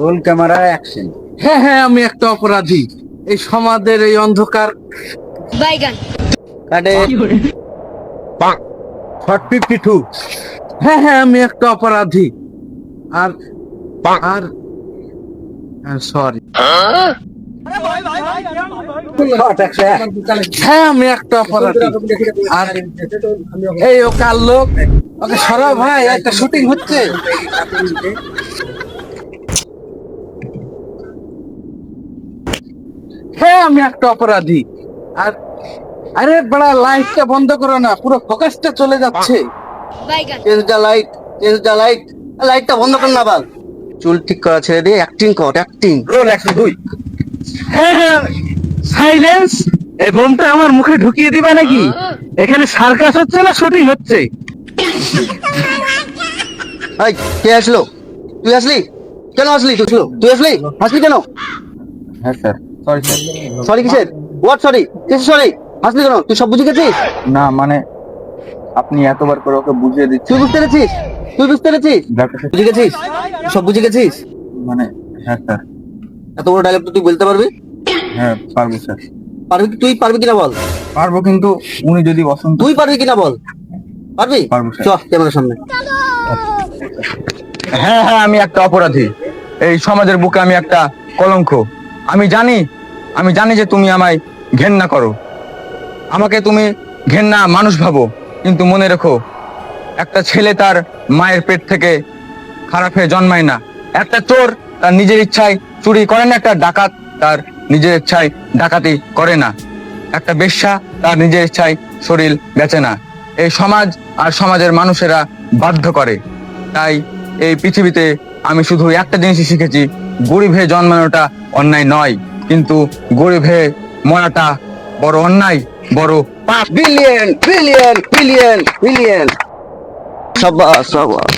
Roll camera action হ্যাঁ হ্যাঁ আমি একটা অপরাধী। এই সমাজের এই অন্ধকার বাইগান। কাটে। শর্ট ফিফটি টু হ্যাঁ হ্যাঁ আমি একটা অপরাধী। আর আর সরি হ্যাঁ আমি একটা অপরাধী। আর এই ও কাল লোক। ওকে সরা ভাই একটা শুটিং হচ্ছে হ্যাঁ আমি একটা অপরাধী। আর আরে বড়া লাইটটা বন্ধ করো না পুরো ফোকাসটা চলে যাচ্ছে। Change the light the light লাইটটা বন্ধ কর না বাল। চুল ঠিক করা ছেড়ে দিয়ে অ্যাক্টিং কর অ্যাক্টিং রোল একশো দুই সাইলেন্স এই বোমটা আমার মুখে ঢুকিয়ে দিবা নাকি? এখানে সার্কাস হচ্ছে না শুটিং হচ্ছে? হাই কে আসলো? তুই আসলি? কেন আসলি? তুই তুই আসলি? আসলি কেন? হ্যাঁ স্যার। সরি স্যার সরি কিসের? হোয়াট সরি কিসের সরি আসলি কেন? তুই সব বুঝে গেছিস? না মানে আপনি এতবার করে ওকে বুঝিয়ে দিচ্ছেন। তুই বুঝতে পেরেছিস? তুই বুঝতে পেরেছিস? সে- বুঝে গেছিস? সব বুঝে গেছিস? মানে হ্যাঁ স্যার এত বড় ডায়লগ তুই বলতে পারবি? হ্যাঁ পারব স্যার পারবি কি- তুই পারবি কিনা বল? পারব কিন্তু উনি যদি বসন্ত তুই পারবি কিনা বল? পারবি? পারব, স্যার। চ ক্যামেরার সামনে। হ্যাঁ হ্যাঁ আমি একটা অপরাধী। এই সমাজের বুকে আমি একটা কলঙ্ক। আমি জানি আমি জানি যে তুমি আমায় ঘেন্না করো। আমাকে তুমি ঘেন্না মানুষ ভাবো, কিন্তু মনে রেখো, একটা ছেলে তার মায়ের পেট থেকে খারাপ হয়ে জন্মায় না। একটা চোর তার নিজের ইচ্ছায় চুরি করে না, একটা ডাকাত তার নিজের ইচ্ছায় ডাকাতি করে না। একটা বেশ্যা তার নিজের ইচ্ছায় শরীর বেচে না। এই সমাজ আর সমাজের মানুষেরা বাধ্য করে। তাই এই পৃথিবীতে আমি শুধু একটা জিনিসই শিখেছি, গরিব হয়ে জন্মানোটা অন্যায় নয়। কিন্তু গরিব মরাটা বড় অন্যায় বড় পাপ। বিলিয়ন বিলিয়ন বিলিয়ন বিলিয়ন সবাস সাবাস।